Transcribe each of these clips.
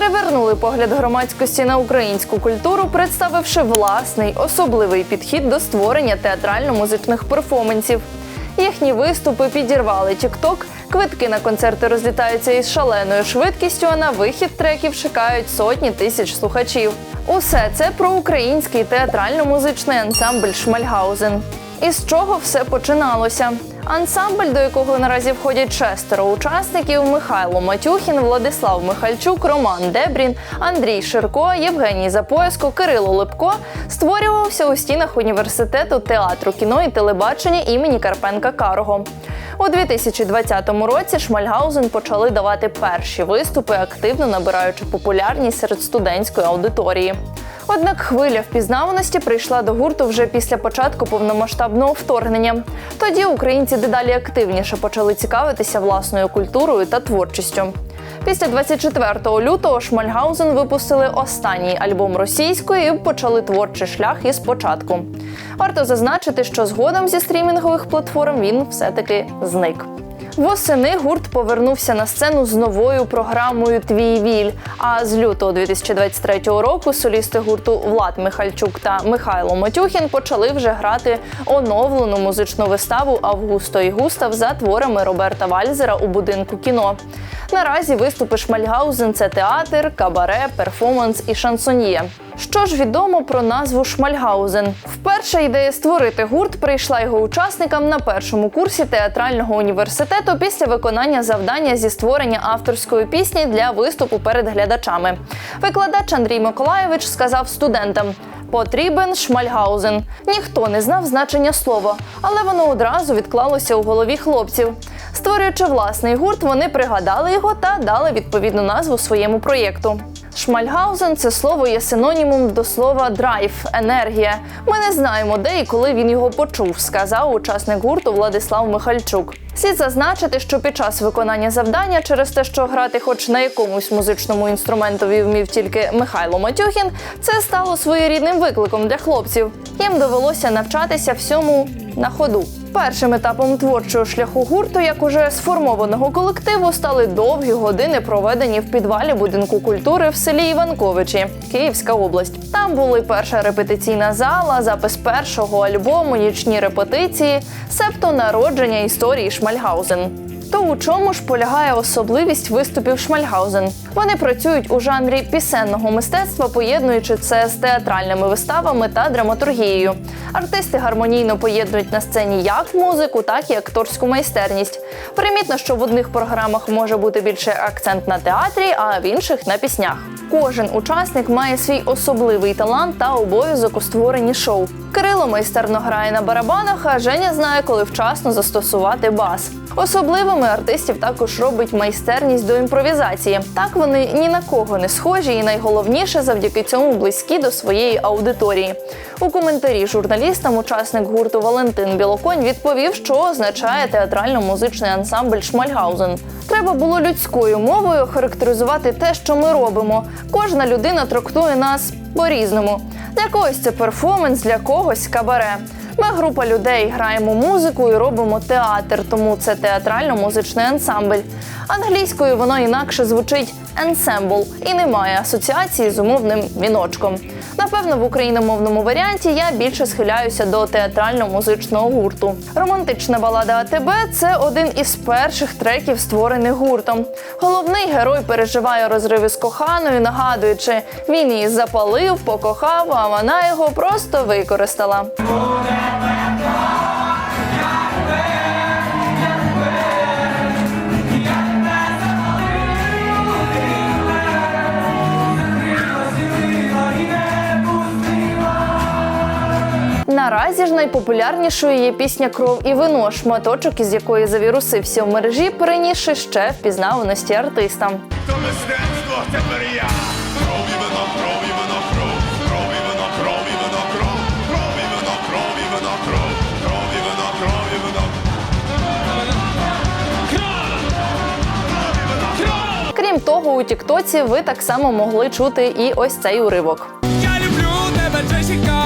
перевернули погляд громадськості на українську культуру, представивши власний особливий підхід до створення театрально-музичних перформансів. Їхні виступи підірвали TikTok, квитки на концерти розлітаються із шаленою швидкістю, а на вихід треків чекають сотні тисяч слухачів. Усе це про український театрально-музичний ансамбль Шмальгаузен. Із чого все починалося? Ансамбль, до якого наразі входять шестеро учасників: Михайло Матюхін, Владислав Михальчук, Роман Дебрін, Андрій Ширко, Євгеній Запояско, Кирило Липко, створювався у стінах університету театру, кіно і телебачення імені Карпенка Карого. У 2020 році Шмальгаузен почали давати перші виступи, активно набираючи популярність серед студентської аудиторії. Однак хвиля впізнаваності прийшла до гурту вже після початку повномасштабного вторгнення. Тоді українці дедалі активніше почали цікавитися власною культурою та творчістю. Після 24 лютого Шмальгаузен випустили останній альбом російської і почали творчий шлях із початку. Варто зазначити, що згодом зі стрімінгових платформ він все-таки зник. Восени гурт повернувся на сцену з новою програмою Твій віль. А з лютого 2023 року солісти гурту Влад Михальчук та Михайло Матюхін почали вже грати оновлену музичну виставу Августо і Густав за творами Роберта Вальзера у будинку кіно. Наразі виступи Шмальгаузен це театр, кабаре, перформанс і шансоньє. Що ж відомо про назву Шмальгаузен? Вперше ідея створити гурт прийшла його учасникам на першому курсі театрального університету після виконання завдання зі створення авторської пісні для виступу перед глядачами. Викладач Андрій Миколаєвич сказав студентам. Потрібен шмальгаузен. Ніхто не знав значення слова, але воно одразу відклалося у голові хлопців. Створюючи власний гурт, вони пригадали його та дали відповідну назву своєму проєкту. Шмальгаузен це слово є синонімом до слова драйв, енергія. Ми не знаємо, де і коли він його почув, сказав учасник гурту Владислав Михальчук. Слід зазначити, що під час виконання завдання, через те, що грати хоч на якомусь музичному інструментові вмів тільки Михайло Матюхін, це стало своєрідним викликом для хлопців. Їм довелося навчатися всьому на ходу. Першим етапом творчого шляху гурту, як уже сформованого колективу, стали довгі години, проведені в підвалі будинку культури в селі Іванковичі, Київська область. Там були перша репетиційна зала, запис першого альбому, нічні репетиції, себто народження історії Шмальгаузен. То у чому ж полягає особливість виступів Шмальгаузен? Вони працюють у жанрі пісенного мистецтва, поєднуючи це з театральними виставами та драматургією. Артисти гармонійно поєднують на сцені як музику, так і акторську майстерність. Примітно, що в одних програмах може бути більше акцент на театрі, а в інших на піснях. Кожен учасник має свій особливий талант та обов'язок у створенні шоу. Кирило майстерно грає на барабанах, а Женя знає, коли вчасно застосувати бас. Особливими артистів також робить майстерність до імпровізації. Так вони ні на кого не схожі, і найголовніше завдяки цьому близькі до своєї аудиторії. У коментарі журналістам учасник гурту Валентин Білоконь відповів, що означає театрально-музичний ансамбль Шмальгаузен. Треба було людською мовою характеризувати те, що ми робимо. Кожна людина трактує нас по-різному. Для когось це перформанс, для когось кабаре. Група людей граємо музику і робимо театр, тому це театрально-музичний ансамбль. Англійською воно інакше звучить ensemble і не має асоціації з умовним віночком. Напевно, в україномовному варіанті я більше схиляюся до театрально-музичного гурту. Романтична балада АТБ це один із перших треків, створених гуртом. Головний герой переживає розриви з коханою, нагадуючи, він її запалив, покохав, а вона його просто використала. Наразі ж найпопулярнішою є пісня Кров і вино, шматочок із якої завірусився в мережі, перенісши ще впізнаваності артиста. То мистецтво тепер я. Кров і вино, кров і вино, кров. Кров і вино, кров і вино, кров. Кров і вино, кров і вино, кров. Кров і вино, кров і вино. Крім того, у Тіктоці ви так само могли чути і ось цей уривок. Я люблю тебе, Джесіка.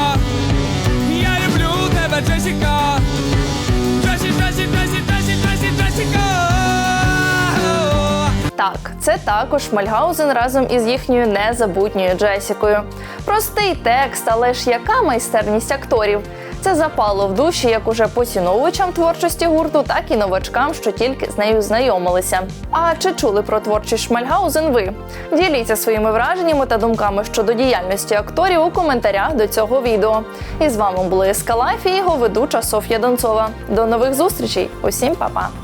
Джесіка. Джесі, Джесі, Джесі, Джесі, Джесі, Джесіка. Так, це також Мальгаузен разом із їхньою незабутньою Джесікою. Простий текст, але ж яка майстерність акторів? Це запало в душі як уже поціновувачам творчості гурту, так і новачкам, що тільки з нею знайомилися. А чи чули про творчість Шмальгаузен ви? Діліться своїми враженнями та думками щодо діяльності акторів у коментарях до цього відео. І з вами були Ескалайф і його ведуча Соф'я Донцова. До нових зустрічей! Усім па-па!